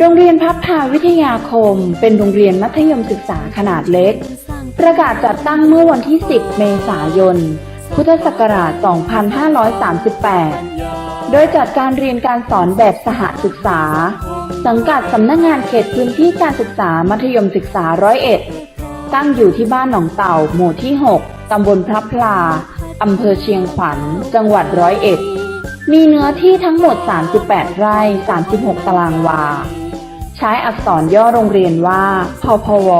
โรงเรียนพับพาวิทยาคม เป็นโรงเรียนมัธยมศึกษาขนาดเล็ก ประกาศจัดตั้งเมื่อวันที่ 10 เมษายน พุทธศักราช 2538 โดยจัดการเรียนการสอนแบบสหศึกษา สังกัดสำนักงานเขตพื้นที่การศึกษามัธยมศึกษาร้อยเอ็ดตั้งอยู่ที่บ้านหนองเต่า หมู่ที่ 6 ตำบลพระพลา อำเภอเชียงขวัญ จังหวัดร้อยเอ็ดมีเนื้อที่ทั้งหมด 38 ไร่ 36 ตารางวา ใช้อักษรย่อโรงเรียนว่าพพว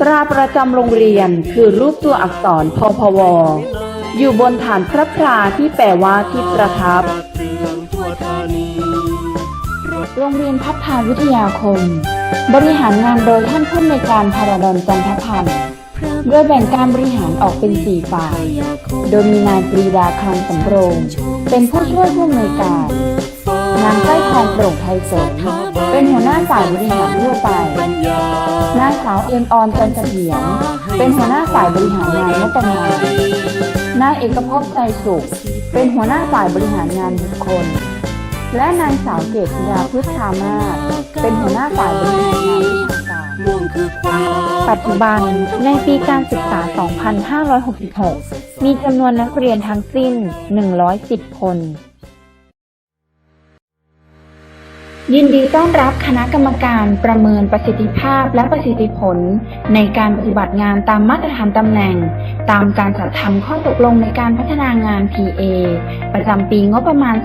ตราประจำโรงเรียนคือรูปตัวอักษรพพว อยู่บนฐานพระพลาที่แปลว่าที่ประทับ โรงเรียนพัฒนาวิทยาคม บริหารงานโดยท่านผู้อำนวยการพารดอนจันทพันธ์โดยแบ่งการบริหารออกเป็น4ฝ่าย โดยมีนายปรีดาคลังสำโรง เป็นผู้ช่วยผู้อำนวยการ นางสร้ทองโปร่งไทยสงเป็นหัวหน้าฝ่ายบริหารทั่วไปนางสาวเอ็มออนจันเสถียรเป็นหัวหน้าฝ่ายบริหารงานงบประมาณนายเอกภพใจสุข เป็นหัวหน้าฝ่ายบริหารงานบุคคล และนางสาวเกษราพุทธามาเป็นหัวหน้าฝ่ายบริหารงานวิชาการปัจจุบันในปีการศึกษา 2566 มีจำนวนนักเรียนทั้งสิ้น 110 คน ยินดีต้อนรับคณะกรรมการประเมินประสิทธิภาพและประสิทธิผล ในการปฏิบัติงานตามมาตรฐานตำแหน่ง ตามการจัดทำข้อตกลงในการพัฒนางาน PA ประจำปีงบประมาณ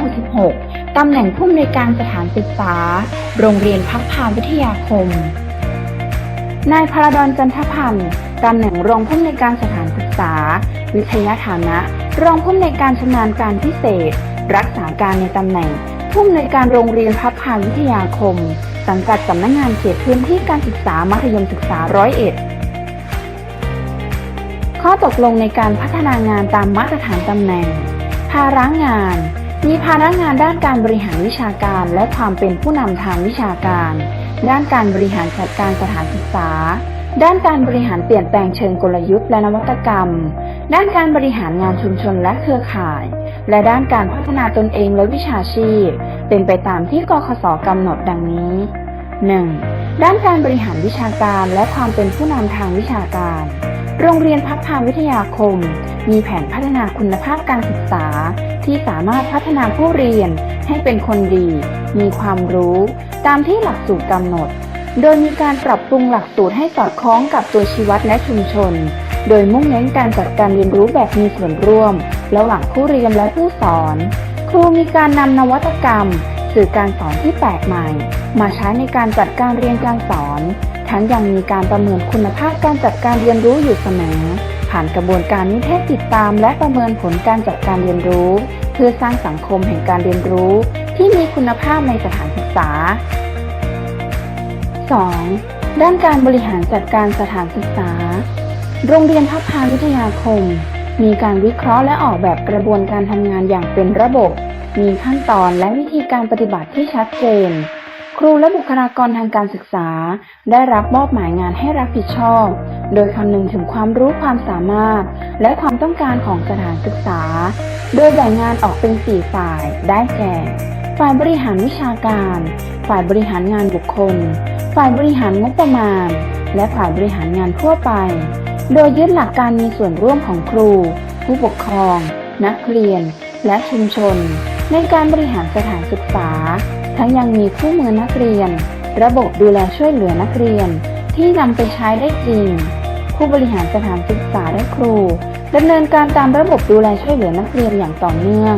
2566 ตำแหน่งผู้อำนวยการสถานศึกษา โรงเรียนพักพาวิทยาคม นายพาราดอนจันทพันธ์ตำแหน่งรองผู้อำนวยการสถานศึกษา วิทยาฐานะ รองผู้อำนวยการชำนาญการพิเศษ รักษาการในตำแหน่ง ผู้อำนวยการโรงเรียนพับพาวิทยาคม สังกัดสำนักงงานเขตพื้นที่การศึกษามัธยมศึกษาร้อยเอ็ดข้อตกลงในการพัฒนางานตามมาตรฐานตำแหน่ง ภาระงาน มีภาระงานด้านการบริหารวิชาการและความเป็นผู้นำทางวิชาการ ด้านการบริหารจัดการสถานศึกษา ด้านการบริหารเปลี่ยนแปลงเชิงกลยุทธ์และนวัตกรรม ด้านการบริหารงานชุมชนและเครือข่าย และด้านการพัฒนาตนเองและวิชาชีพ เป็นไปตามที่กคสกำหนดดังนี้ 1. ด้านการบริหารวิชาการและความเป็นผู้นำทางวิชาการ โรงเรียนพัฒนาวิทยาคม มีแผนพัฒนาคุณภาพการศึกษา ที่สามารถพัฒนาผู้เรียนให้เป็นคนดี มีความรู้ ตามที่หลักสูตรกำหนด โดยมีการปรับปรุงหลักสูตรให้สอดคล้องกับตัวชีวัดและชุมชน โดยมุ่งเน้นการจัดการเรียนรู้แบบมีส่วนร่วม ระหว่างผู้เรียนและผู้สอน ครูมีการนำนวัตกรรม สื่อการสอนที่แปลกใหม่ มาใช้ในการจัดการเรียนการสอน ทั้งยังมีการประเมินคุณภาพการจัดการเรียนรู้อยู่เสมอ ผ่านกระบวนการนิเทศติดตามและประเมินผลการจัดการเรียนรู้ เพื่อสร้างสังคมแห่งการเรียนรู้ ที่มีคุณภาพในสถานศึกษา 2. ด้านการบริหารจัดการสถานศึกษา โรงเรียนพัฒนาวิทยาคม มีการวิเคราะห์และออกแบบกระบวนการทำงานอย่างเป็นระบบ มีขั้นตอนและวิธีการปฏิบัติที่ชัดเจน ครูและบุคลากรทางการศึกษา ได้รับมอบหมายงานให้รับผิดชอบ โดยคำนึงถึงความรู้ความสามารถ และความต้องการของสถานศึกษา โดยแบ่งงานออกเป็น 4 ฝ่าย ได้แก่ ฝ่ายบริหารวิชาการ ฝ่ายบริหารงานบุคคล ฝ่ายบริหารงบประมาณ และฝ่ายบริหารงานทั่วไป โดยยึดหลักการมีส่วนร่วมของครู ผู้ปกครอง นักเรียน และชุมชน ในการบริหารสถานศึกษา ทั้งยังมีคู่มือนักเรียน ระบบดูแลช่วยเหลือนักเรียน ที่นำไปใช้ได้จริง ผู้บริหารสถานศึกษาและครูดำเนินการตามระบบดูแลช่วยเหลือนักเรียนอย่างต่อเนื่อง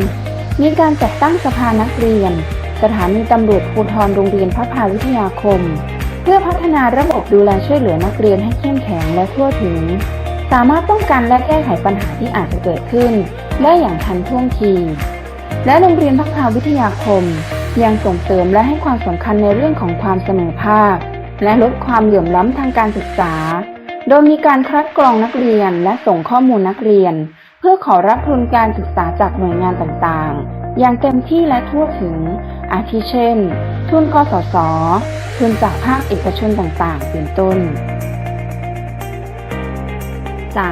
มีการจัดตั้งสภานักเรียน สถานีตำรวจภูธรโรงเรียนพระพาวิทยาคม พื่อพัฒนาระบบดูแลช่วยเหลือนักเรียนให้เข้มแข็งและทั่วถึง สามารถป้องกันและแก้ไขปัญหาที่อาจจะเกิดขึ้น ได้อย่างทันท่วงที และโรงเรียนพัฒนาวิทยาคม ยังส่งเสริมและให้ความสำคัญในเรื่องของความเสมอภาค และลดความเหลื่อมล้ำทางการศึกษา โดยมีการคัดกรองนักเรียนและส่งข้อมูลนักเรียน เพื่อขอรับทุนการศึกษาจากหน่วยงานต่างๆ อย่างเต็มที่และทั่วถึง อาทิเช่น ทุนกสศทุนจากภาคเอกชนต่างๆ เป็นต้น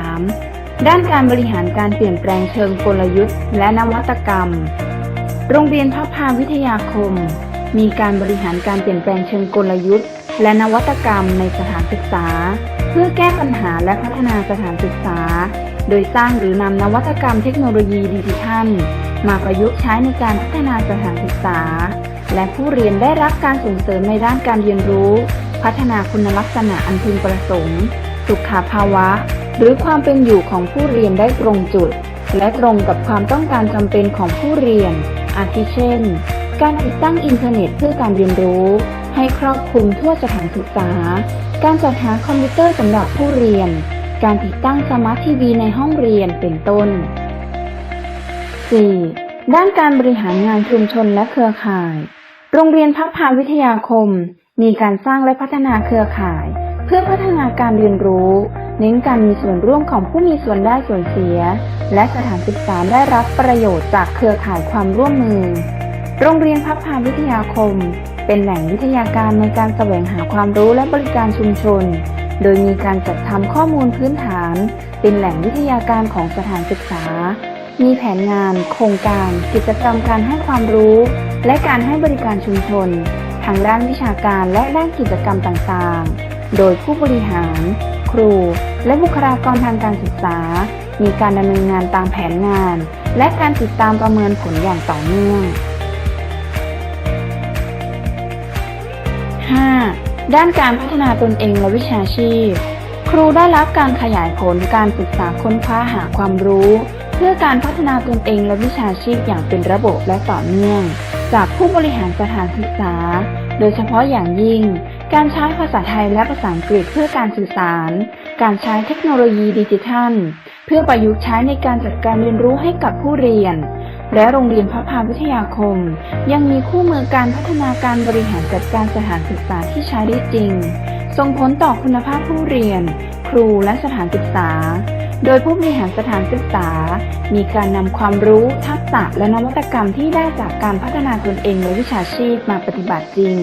3. ด้านการบริหารการเปลี่ยนแปลงเชิงกลยุทธ์ และนวัตกรรม โรงเรียนพัฒนาวิทยาคม มีการบริหารการเปลี่ยนแปลงเชิงกลยุทธ์ และนวัตกรรมในสถานศึกษา เพื่อแก้ปัญหาและพัฒนาสถานศึกษา โดยสร้างหรือนำนวัตกรรมเทคโนโลยีดิจิทัล มาประยุกต์ใช้ในการพัฒนาสถานศึกษา และผู้เรียนได้รับการส่งเสริมในด้านการเรียนรู้ พัฒนาคุณลักษณะอันพึงประสงค์ สุขภาวะ หรือความเป็นอยู่ของผู้เรียนได้ตรงจุด และตรงกับความต้องการจำเป็นของผู้เรียน อาทิเช่น การติดตั้งอินเทอร์เน็ตเพื่อการเรียนรู้ ให้ครอบคลุมทั่วสถานศึกษา การจัดหาคอมพิวเตอร์สำหรับผู้เรียน การติดตั้งสมาร์ททีวีในห้องเรียนเป็นต้น 4. ด้านการบริหารงานชุมชนและเครือข่าย โรงเรียนพักพาวิทยาคม มีการสร้างและพัฒนาเครือข่าย เพื่อพัฒนาการเรียนรู้ เน้นการมีส่วนร่วมของผู้มีส่วนได้ส่วนเสีย และสถานศึกษาได้รับประโยชน์จากเครือข่ายความร่วมมือ โรงเรียนพักพาวิทยาคม เป็นแหล่งวิทยาการในการแสวงหาความรู้และบริการชุมชน โดยมีการจัดทำข้อมูลพื้นฐาน เป็นแหล่งวิทยาการของสถานศึกษา มีแผนงาน โครงการ กิจกรรมการให้ความรู้ และการให้บริการชุมชน ทางด้านวิชาการและด้านกิจกรรมต่างๆ โดยผู้บริหาร ครู และบุคลากรทางการศึกษา มีการดำเนินงานตามแผนงาน และการติดตามประเมินผลอย่างต่อเนื่อง 5. ด้านการพัฒนาตนเองและวิชาชีพ ครูได้รับการขยายผลการศึกษาค้นคว้าหาความรู้ เพื่อการพัฒนาตนเองและวิชาชีพอย่างเป็นระบบและต่อเนื่อง จากผู้บริหารสถานศึกษา โดยเฉพาะอย่างยิ่ง การใช้ภาษาไทยและภาษาอังกฤษเพื่อการสื่อสาร การใช้เทคโนโลยีดิจิทัล เพื่อประยุกต์ใช้ในการจัดการเรียนรู้ให้กับผู้เรียน และโรงเรียนพระพาวิทยาคม ยังมีคู่มือการพัฒนาการบริหารจัดการสถานศึกษาที่ใช้ได้จริง ส่งผลต่อคุณภาพผู้เรียน ครูและสถานศึกษา โดยผู้บริหารสถานศึกษา มีการนำความรู้ ทักษะ และนวัตกรรมที่ได้จากการพัฒนาตนเองและวิชาชีพมาปฏิบัติจริง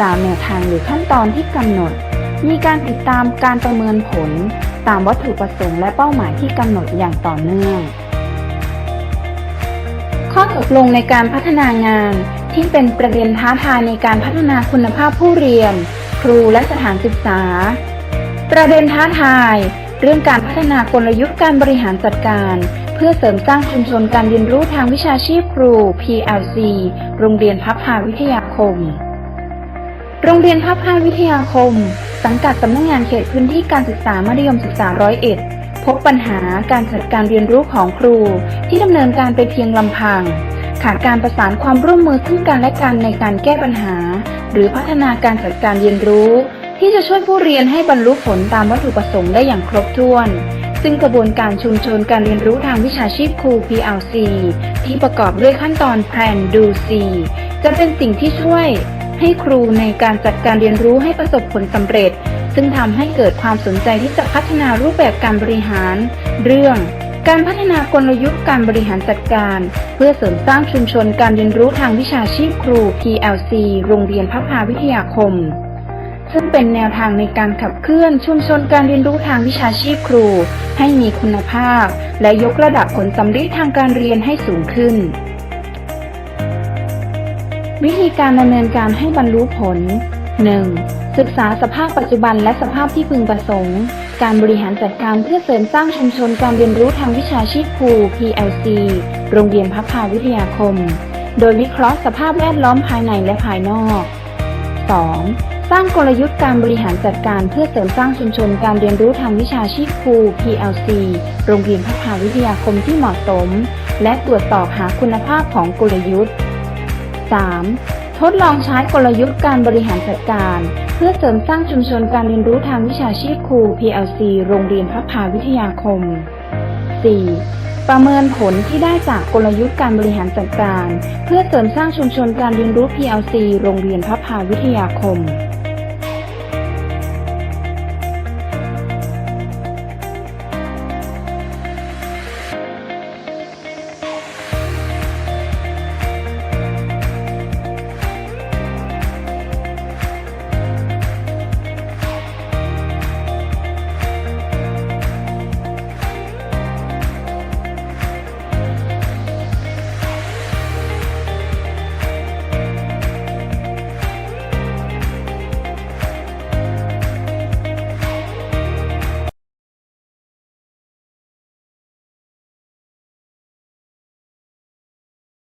ตามแนวทางหรือขั้นตอนที่กำหนด มีการติดตามการประเมินผล ตามวัตถุประสงค์และเป้าหมายที่กำหนดอย่างต่อเนื่อง ข้อตกลงในการพัฒนางานที่เป็นประเด็นท้าทายในการพัฒนาคุณภาพผู้เรียน ครูและสถานศึกษา ประเด็นท้าทาย เรื่องการพัฒนากลยุทธ์การบริหารจัดการ เพื่อเสริมสร้างชุมชนการเรียนรู้ทางวิชาชีพครู PLC โรงเรียนพับพาวิทยาคม โรงเรียนพับพาวิทยาคม สังกัดสำนักงานเขตพื้นที่การศึกษามัธยมศึกษาร้อยเอ็ดพบปัญหาการจัดการเรียนรู้ของครู ที่ดำเนินการไปเพียงลำพัง ขาดการประสานความร่วมมือซึ่งกันและกันในการแก้ปัญหา หรือพัฒนาการจัดการเรียนรู้ ที่จะช่วยผู้เรียนให้บรรลุผลตามวัตถุประสงค์ได้อย่างครบถ้วน ซึ่งกระบวนการชุมชนการเรียนรู้ทางวิชาชีพครู PLC ที่ประกอบด้วยขั้นตอน Plan Do See จะเป็นสิ่งที่ช่วยให้ครูในการจัดการเรียนรู้ให้ประสบผลสำเร็จ ซึ่งทำให้เกิดความสนใจที่จะพัฒนารูปแบบการบริหาร เรื่องการพัฒนากลยุทธ์การบริหารจัดการ เพื่อเสริมสร้างชุมชนการเรียนรู้ทางวิชาชีพครู PLC โรงเรียนพัฒนาวิทยาคม ซึ่งเป็นแนวทางในการขับเคลื่อนชุมชนการเรียนรู้ทางวิชาชีพครู ให้มีคุณภาพ และยกระดับผลสำเร็จทางการเรียนให้สูงขึ้น วิธีการดำเนินการให้บรรลุผล 1. ศึกษาสภาพปัจจุบันและสภาพที่พึงประสงค์ การบริหารจัดการเพื่อเสริมสร้างชุมชนการเรียนรู้ทางวิชาชีพครู PLC โรงเรียนพัฒนาวิทยาคม โดยวิเคราะห์สภาพแวดล้อมภายในและภายนอก 2. สร้างกลยุทธ์การบริหารจัดการเพื่อเสริมสร้างชุมชนการเรียนรู้ทางวิชาชีพครู PLC โรงเรียนพัฒนาวิทยาคมที่เหมาะสม และตรวจสอบหาคุณภาพของกลยุทธ์ 3. ทดลองใช้กลยุทธ์การบริหารจัดการ เพื่อเสริมสร้างชุมชนการเรียนรู้ทางวิชาชีพครู PLC โรงเรียนพัฒนาวิทยาคม 4. ประเมินผลที่ได้จากกลยุทธ์การบริหารจัดการ เพื่อเสริมสร้างชุมชนการเรียนรู้ PLC โรงเรียนพัฒนาวิทยาคม